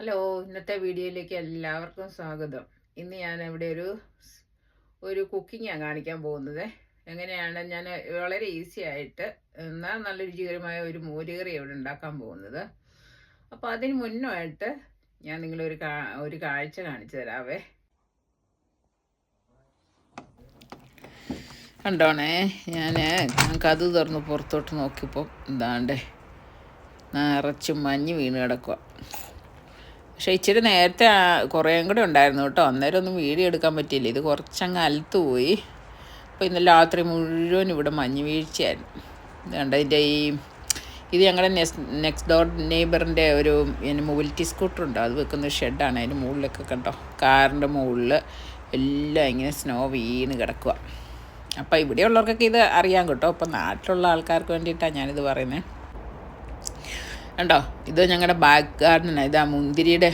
Hello ഇന്നത്തെ വീഡിയോയിലേക്ക് എല്ലാവർക്കും സ്വാഗതം. ഇന്ന് ഞാൻ ഇവിടെ ഒരു ഒരു കുക്കിങ്ങാണ് കാണിക്കാൻ പോകുന്നത്. എങ്ങനെയാണ്? ഞാൻ വളരെ ഈസി ആയിട്ട് എന്നാൽ നല്ല രുചികരമായ ഒരു മോരുകറി ഇവിടെ ഉണ്ടാക്കാൻ പോകുന്നത്. അപ്പോൾ അതിന് മുന്നുമായിട്ട് ഞാൻ നിങ്ങളൊരു കാ ഒരു കാഴ്ച കാണിച്ചു തരാവേ. കണ്ടോണേ ഞാൻ കഥ തുറന്ന് പുറത്തോട്ട് നോക്കിയപ്പോൾ എന്താണ്ടേ നിറച്ചും മഞ്ഞ് വീണ് കിടക്കുക പക്ഷേ ഇച്ചിരി നേരത്തെ കുറേയും കൂടെ ഉണ്ടായിരുന്നു കേട്ടോ. അന്നേരം ഒന്നും വീഡിയോ എടുക്കാൻ പറ്റിയില്ല. ഇത് കുറച്ചങ്ങ് അലത്ത് പോയി അപ്പോൾ ഇന്ന് രാത്രി മുഴുവൻ ഇവിടെ മഞ്ഞ് വീഴ്ചയായിരുന്നു. ഇതുണ്ട് ഇതിന്റെ ഈ ഇത് ഞങ്ങളുടെ നെക്സ്റ്റ് നെക്സ്റ്റ് ഡോർ നെയ്ബറിന്റെ ഒരു മൊബിലിറ്റി സ്കൂട്ടർ ഉണ്ട്. അത് വെക്കുന്ന ഷെഡാണ്. അതിന്റെ മുകളിലൊക്കെ കണ്ടോ? കാറിന്റെ മുകളിൽ എല്ലാം ഇങ്ങനെ സ്നോ വീണ് കിടക്കുക അപ്പോൾ ഇവിടെയുള്ളവർക്കൊക്കെ ഇത് അറിയാം കേട്ടോ. അപ്പോൾ നാട്ടിലുള്ള ആൾക്കാർക്ക് വേണ്ടിയിട്ടാണ് ഞാനിത് പറയുന്നത്. കണ്ടോ? ഇത് ഞങ്ങളുടെ ബാക്ക് ഗാർഡനാണ് ഇതാ മുന്തിരിയുടെ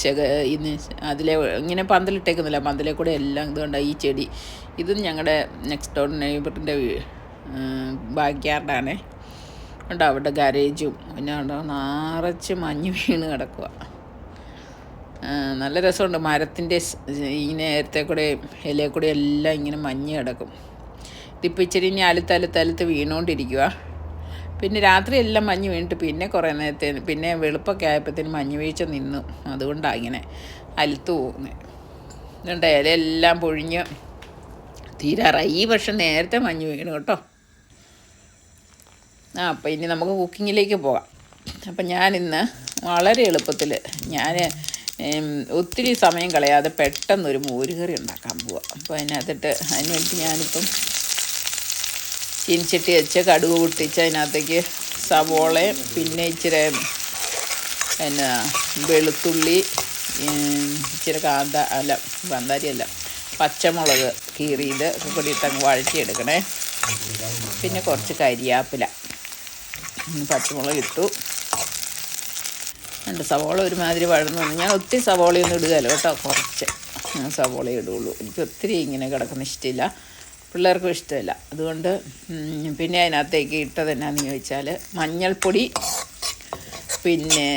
ശക ഇന്ന് അതിലെ ഇങ്ങനെ പന്തലിട്ടേക്കുന്നില്ല. പന്തലെ കൂടെ എല്ലാം ഇതുകൊണ്ട് ഈ ചെടി. ഇതും ഞങ്ങളുടെ നെക്സ്റ്റ് ഡോർ നെയ്ബറിന്റെ ബാക്ക് ഗാർഡാണേ ഉണ്ടോ അവിടെ ഗാരേജും പിന്നെ ഉണ്ടോ നിറച്ച് മഞ്ഞ് വീണ് കിടക്കുക നല്ല രസമുണ്ട്. മരത്തിന്റെ ഈ നേരത്തെ കൂടെ ഇലയെ കൂടെ എല്ലാം ഇങ്ങനെ മഞ്ഞ് കിടക്കും. ഇതിപ്പോൾ ഇച്ചിരി ഇനി അലുത്ത് അലുത്ത് അലുത്ത് വീണുകൊണ്ടിരിക്കുക പിന്നെ രാത്രി എല്ലാം മഞ്ഞ് വീണിട്ട് പിന്നെ കുറേ നേരത്തെ പിന്നെ വെളുപ്പൊക്കെ ആയപ്പോഴത്തേന് മഞ്ഞ് വീഴ്ച നിന്നു. അതുകൊണ്ടാണ് ഇങ്ങനെ അലുത്ത് പോകുന്നത് ഇതുണ്ട് ഇലയെല്ലാം പൊഴിഞ്ഞ് തീരാറായി. ഈ വർഷം നേരത്തെ മഞ്ഞ് വീണു കേട്ടോ. ആ അപ്പം ഇനി നമുക്ക് കുക്കിങ്ങിലേക്ക് പോകാം. അപ്പം ഞാനിന്ന് വളരെ എളുപ്പത്തിൽ ഞാൻ ഒത്തിരി സമയം കളയാതെ പെട്ടെന്നൊരു മോരുകറി ഉണ്ടാക്കാൻ പോവാം. അപ്പോൾ അതിനകത്തിട്ട് അതിന് വേണ്ടി ഞാനിപ്പം ചീനിച്ചട്ടി വെച്ച് കടുക് പൊട്ടിച്ച് അതിനകത്തേക്ക് സവോളയും പിന്നെ ഇച്ചിരി പിന്നെ വെളുത്തുള്ളി ഇച്ചിരി കാന്ത അല്ല കാന്താരി അല്ല പച്ചമുളക് കീറിയത് കൂടിയിട്ട് കൂടി ഇട്ടങ്ങ് വഴറ്റിയെടുക്കണേ. പിന്നെ കുറച്ച് കരിയാപ്പില. പച്ചമുളക് ഇട്ടു. രണ്ട് സവോള ഒരുമാതിരി വഴന്നു. ഞാൻ ഒത്തിരി സവോളയൊന്നും ഇടുകയല്ലോ കേട്ടോ കുറച്ച്. സവോള ഇടുകയുള്ളൂ എനിക്ക് ഒത്തിരി ഇങ്ങനെ കിടക്കുന്ന ഇഷ്ടമില്ല. പിള്ളേർക്കും ഇഷ്ടമില്ല. അതുകൊണ്ട് പിന്നെ അതിനകത്തേക്ക് ഇട്ടത് എന്നാന്ന് ചോദിച്ചാൽ മഞ്ഞൾപ്പൊടി പിന്നെ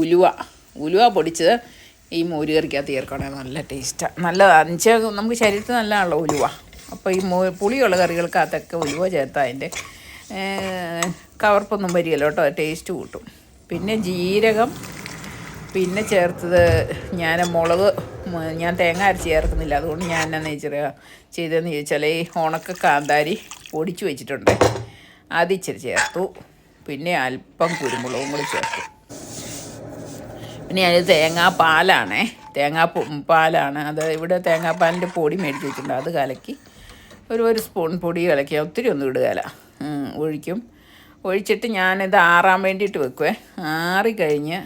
ഉലുവ. ഉലുവ പൊടിച്ചത് ഈ മോരുകറിക്കകത്ത് ചേർക്കണേ നല്ല ടേസ്റ്റാണ് നല്ല അഞ്ച് നമുക്ക് ശരീരത്തിന് നല്ലതാണല്ലോ ഉലുവ. അപ്പോൾ ഈ മോ പുളിയുള്ള കറികൾക്കകത്തൊക്കെ ഉലുവ ചേർത്താൽ അതിന്റെ കവർപ്പൊന്നും വരികയല്ലോ കേട്ടോ. ടേസ്റ്റ് കൂട്ടും. പിന്നെ ജീരകം പിന്നെ ചേർത്തത് ഞാൻ മുളക് ഞാൻ തേങ്ങ അരച്ച് ചേർക്കുന്നില്ല. അതുകൊണ്ട് ഞാൻ എന്നാന്ന് വെച്ചാൽ ചെയ്തതെന്ന് ചോദിച്ചാൽ ഈ ഉണക്ക കാന്താരി പൊടിച്ചു വെച്ചിട്ടുണ്ട്. അത് ഇച്ചിരി ചേർത്തു. പിന്നെ അല്പം കുരുമുളകും കൂടി ചേർത്തു. പിന്നെ ഞാൻ തേങ്ങാപ്പാലാണേ. തേങ്ങാ പാലാണ്. അത് ഇവിടെ തേങ്ങാപ്പാലിന്റെ പൊടി മേടിച്ച് വെച്ചിട്ടുണ്ട്. അത് കലക്കി ഒരു ഒരു സ്പൂൺ പൊടി കലക്കി. ഒത്തിരി ഒന്നും ഇടുകയില്ല ഒഴിക്കും. ഒഴിച്ചിട്ട് ഞാനിത് ആറാൻ വേണ്ടിയിട്ട് വെക്കുവേ. ആറിക്കഴിഞ്ഞ്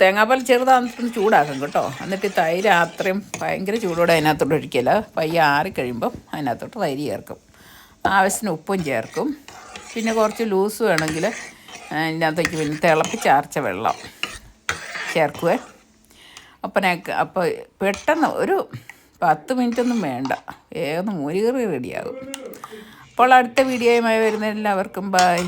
തേങ്ങാപ്പാൽ ചെറുതാകുമ്പോൾ ചൂടാക്കും കേട്ടോ. എന്നിട്ട് തൈര് അത്രയും ഭയങ്കര ചൂടോടെ അതിനകത്തോട്ട് ഒഴിക്കില്ല പയ്യെ ആറിക്കഴിയുമ്പം അതിനകത്തോട്ട് തൈര് ചേർക്കും. ആവശ്യത്തിന് ഉപ്പും ചേർക്കും. പിന്നെ കുറച്ച് ലൂസ് വേണമെങ്കിൽ അതിനകത്തേക്ക് പിന്നെ തിളപ്പിച്ചാർച്ച വെള്ളം ചേർക്കുവേ. അപ്പം അപ്പോൾ പെട്ടെന്ന് ഒരു പത്ത് മിനിറ്റൊന്നും വേണ്ട. വേഗം മോരുകറി റെഡിയാകും. അപ്പോൾ അടുത്ത വീഡിയോയുമായി വരുന്ന എല്ലാവർക്കും ബൈ.